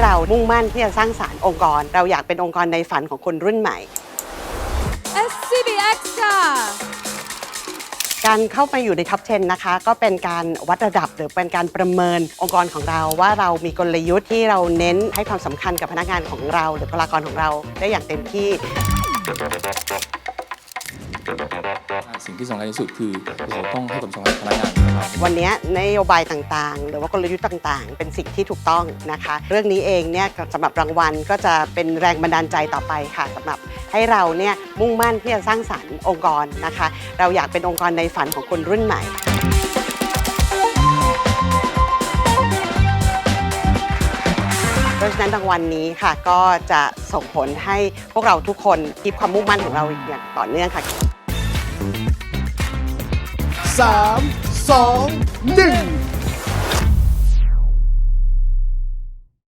เรามุ่งมั่นที่จะสร้างสารรค์องค์กร เราอยากเป็นองค์กรในฝันของคนรุ่นใหม่ SCB Extra การเข้าไปอยู่ในท็อป10นะคะ ก็เป็นการวัดระดับหรือเป็นการประเมินองค์กรของเรา ว่าเรามีกลยุทธ์ที่เราเน้นให้ความสำคัญกับพนักงานของเรา หรือบุคลากรของเราได้อย่างเต็มที่ สิ่งที่สำคัญที่สุดคือเราต้องให้ความสำคัญพนักงานของเราวันนี้นโยบายต่างๆ หรือว่ากลยุทธ์ต่างๆ เป็นสิ่งที่ถูกต้องนะคะ เรื่องนี้เองเนี่ยสำหรับรางวัลก็จะเป็นแรงบันดาลใจต่อไปค่ะสำหรับให้เราเนี่ยมุ่งมั่นที่จะสร้างสรรค์องค์กรนะคะ เราอยากเป็นองค์กรในฝันของคนรุ่นใหม่เพราะฉะนั้นรางวัลนี้ค่ะก็จะส่งผลให้พวกเราทุกคนคีบความมุ่งมั่นของเราอย่างต่อเนื่องค่ะ สามสองหนึ่ง